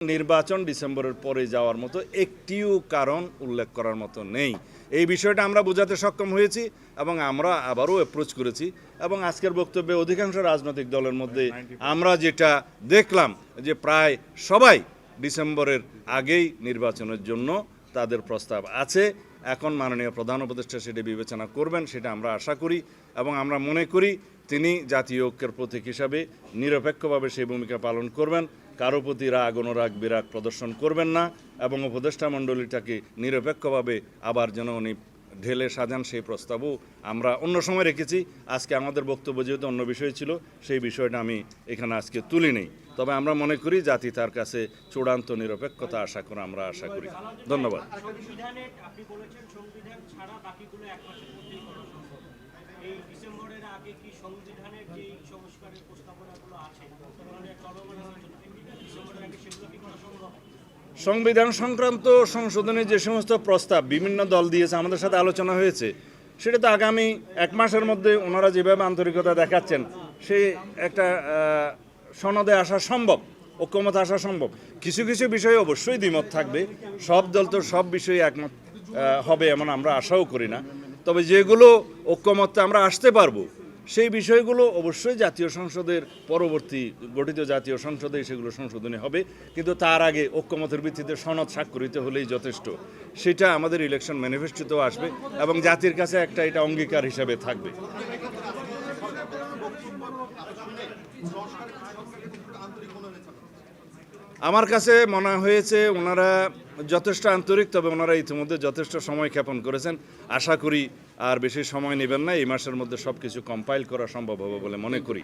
নির্বাচন ডিসেম্বরের পরে যাওয়ার মতো একটিও কারণ উল্লেখ করার মতো নেই। এই বিষয়টা আমরা বোঝাতে সক্ষম হয়েছি এবং আমরা আবারও অ্যাপ্রোচ করেছি এবং আজকের বক্তব্যে অধিকাংশ রাজনৈতিক দলের মধ্যে আমরা যেটা দেখলাম যে প্রায় সবাই ডিসেম্বরের আগেই নির্বাচনের জন্য তাদের প্রস্তাব আছে। এখন মাননীয় প্রধান উপদেষ্টা সেটি বিবেচনা করবেন, সেটা আমরা আশা করি এবং আমরা মনে করি তিনি জাতীয় ঐক্যের প্রতীক হিসাবে নিরপেক্ষভাবে সেই ভূমিকা পালন করবেন। কারও প্রতি রাগ, অনুরাগ, বিরাগ প্রদর্শন করবেন না এবং উপদেষ্টা মণ্ডলীটাকে নিরপেক্ষভাবে আবার যেন উনি ঢেলে সাজান সেই প্রস্তাবও আমরা অন্য সময় রেখেছি। আজকে আমাদের বক্তব্য যেহেতু অন্য বিষয় ছিল, সেই বিষয়টা আমি এখানে আজকে তুলি নেই। তবে আমরা মনে করি জাতি তার কাছে চূড়ান্ত নিরপেক্ষতা আশা করে আমরা আশা করি। ধন্যবাদ। সংস্কারের প্রস্তাবনাগুলো আছে মানে চলমান আলোচনা ডিসেম্বরের আগে সেগুলো কি করা সম্ভব সংবিধান সংক্রান্ত সংশোধনের যে সমস্ত প্রস্তাব বিভিন্ন দল দিয়েছে, আমাদের সাথে আলোচনা হয়েছে, সেটা তো আগামী এক মাসের মধ্যে ওনারা যেভাবে আন্তরিকতা দেখাচ্ছেন, সে একটা সনদে আসা সম্ভব, ঐক্যমত আসা সম্ভব। কিছু কিছু বিষয়ে অবশ্যই দ্বিমত থাকবে, সব দল তো সব বিষয়ে একমত হবে এমন আমরা আশাও করি না। তবে যেগুলো ঐক্যমতে আমরা আসতে পারব সেই বিষয়গুলো অবশ্যই জাতীয় সংসদের পরবর্তী গঠিত জাতীয় সংসদে সেগুলো সংশোধনী হবে, কিন্তু তার আগে ঐক্যমতের ভিত্তিতে সনদ স্বাক্ষরিত হলেই যথেষ্ট। সেটা আমাদের ইলেকশন ম্যানিফেস্টোতেও আসবে এবং জাতির কাছে একটা এটা অঙ্গীকার হিসাবে থাকবে। আমার কাছে মনে হয়েছে ওনারা যথেষ্ট আন্তরিক, তবে ওনারা ইতিমধ্যে যথেষ্ট সময় ক্ষেপণ করেছেন। আশা করি আর বেশি সময় নেবেন না, এই মাসের মধ্যে সব কিছু কম্পাইল করা সম্ভব হবে বলে মনে করি।